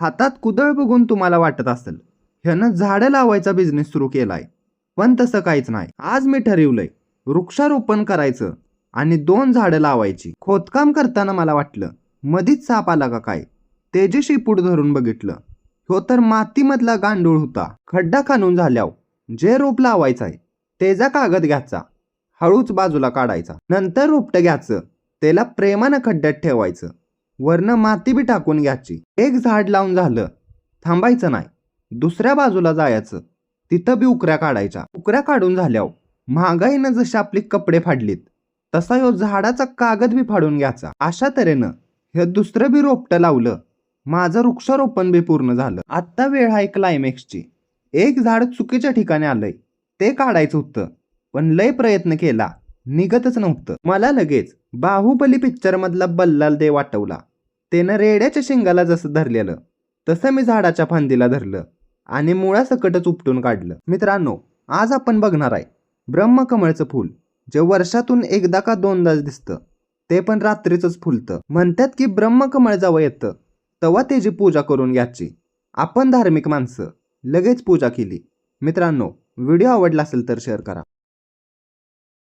हातात कुदळ बघून तुम्हाला वाटत असेल ह्यानं झाडं लावायचा बिझनेस सुरू केलाय. पण तसं काहीच नाही. आज मी ठरवलंय वृक्षारोपण करायचं आणि दोन झाडं लावायची. खोदकाम करताना मला वाटलं मधीच साप आला का काय? तेजेशी पुढ धरून बघितलं. ह्यो तर मातीमधला गांडूळ होता. खड्डा खाणून झाल्यावर जे रोप लावायचंय तेजा कागद घ्यायचा. हळूच बाजूला काढायचा. नंतर रोपटं घ्यायचं. त्याला प्रेमानं खड्ड्यात ठेवायचं. वरनं माती बी टाकून घ्यायची. एक झाड लावून झालं थांबायचं नाही. दुसऱ्या बाजूला जायचं तिथं बी उकऱ्या काढायच्या. उकऱ्या काढून झाल्यावर महागाईनं जशी आपली कपडे फाडलीत तसा ह्यो झाडाचा कागद बी फाडून घ्यायचा. अशा तऱ्हेनं हे दुसरं बी रोपटं लावलं माझं वृक्षारोपण बी पूर्ण झालं. आत्ता वेळ आहे क्लायमॅक्सची एक झाड चुकीच्या ठिकाणी आलंय ते काढायचं होतं पण लय प्रयत्न केला निघतच नव्हतं. मला लगेच बाहुबली पिक्चर मधला बल्लाल देव आठवला. त्यानं रेड्याच्या शिंगाला जसं धरलेलं तसं मी झाडाच्या फांदीला धरलं आणि मुळासकटच उपटून काढलं. मित्रांनो आज आपण बघणार आहे ब्रह्मकमळचं फूल. जे वर्षातून एकदा का दोनदाच दिसतं. ते पण रात्रीचंच फुलतं. म्हणतात की ब्रह्मकमळ जावं येतं तेव्हा त्याची पूजा करून घ्यायची. आपण धार्मिक माणसं लगेच पूजा केली. मित्रांनो व्हिडिओ आवडला असेल तर शेअर करा.